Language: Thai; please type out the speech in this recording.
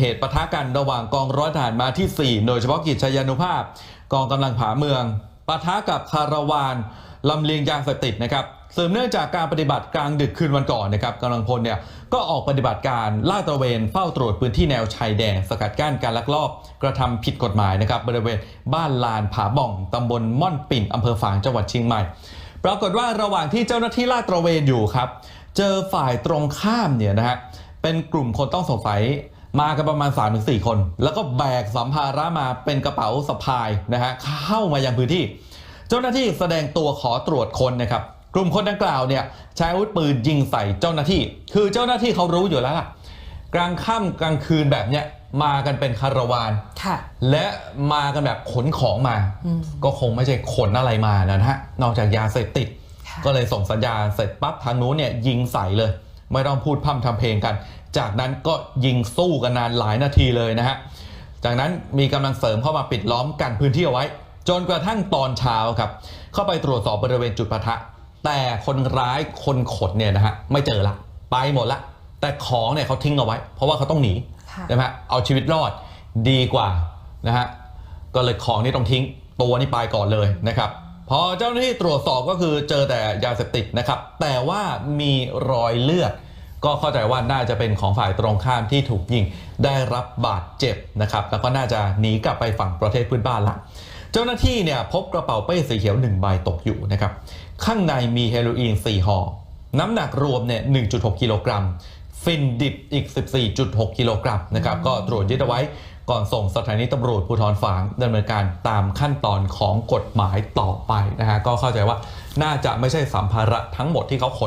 เหตุปะทะกันระหว่างกองร้อยทหารมาที่ 4 โดยเฉพาะกิจชยานุภาพ กองกำลังผาเมืองปะทะกับคาราวานลำเลียงยาเสพติดนะครับสืบเนื่องจากการปฏิบัติกลางดึกคืนวันก่อนนะครับกำลังพลเนี่ยก็ออกปฏิบัติการลาดตระเวนเฝ้าตรวจพื้นที่แนวชายแดนสกัดกั้นการลักลอบ กระทำผิดกฎหมายนะครับบริเวณบ้านลานผาบ่องตำบลม่อนปิ่นอำเภอฝางจังหวัดเชียงใหม่ ปรากฏว่าระหว่างที่เจ้าหน้าที่ลาดตระเวนอยู่ครับ เจอฝ่ายตรงข้ามเนี่ยนะฮะเป็นกลุ่มคนต้องสงสัย มากันประมาณ 3-4 คน แล้วก็แบกสัมภาระมาเป็นกระเป๋าสะพายนะฮะเข้ามายังพื้นที่ เจ้าหน้าที่แสดงตัวขอตรวจคนนะครับกลุ่มคนดังกล่าวเนี่ยใช้อาวุธปืนยิงใส่เจ้าหน้าที่ คือเจ้าหน้าที่เขารู้อยู่แล้วล่ะกลางค่ำกลางคืนแบบเนี้ยมากันเป็นคาราวานค่ะและมากันแบบขนของมา ก็คงไม่ใช่ขนอะไรมานะฮะนอกจากยาเสพติดค่ะก็เลยส่งสัญญาณเสร็จปั๊บทางนู้นเนี่ยยิงใส่เลย ไม่ต้องพูดพร่ำทำเพลงกัน จากนั้นก็ยิงสู้กันนานหลายนาทีเลยนะฮะ จากนั้นมีกำลังเสริมเข้ามาปิดล้อมกันพื้นที่เอาไว้ จนกระทั่งตอนเช้าครับ เข้าไปตรวจสอบบริเวณจุดปะทะ แต่คนร้ายคนขนเนี่ยนะฮะไม่เจอละ ไปหมดละ แต่ของเนี่ยเขาทิ้งเอาไว้ เพราะว่าเขาต้องหนีค่ะนะฮะเอาชีวิตรอดดีกว่านะฮะก็เลยของนี่ต้องทิ้งตัวนี่ไปก่อนเลยนะครับ พอเจ้าหน้าที่ตรวจสอบก็คือเจอแต่ยาเสพติดนะครับ แต่ว่ามีรอยเลือด ก็เข้าใจว่าน่าจะเป็นของฝ่ายตรงข้ามที่ถูกยิงได้รับบาดเจ็บนะครับ แล้วก็น่าจะหนีกลับไปฝั่งประเทศพื่อนบ้านละเจ้าหน้าที่เนี่ยพบกระเป๋าเป้สีเขียว1ใบตกอยู่นะครับ ข้างในมีเฮโรอีน4ห่อน้ำหนักรวมเนี่ย1.6 กิโลกรัม ฟินดิบอีก 14.6 กิโลกรัมนะครับก็ตรวจยึดเอาไว้ก่อนส่งสถานีตำรวจภูธรฝางดำเนินการตามขั้นตอนของกฎหมายต่อไปนะฮะก็เข้าใจว่าน่าจะไม่ใช่สัมภาระทั้งหมดที่เขาขน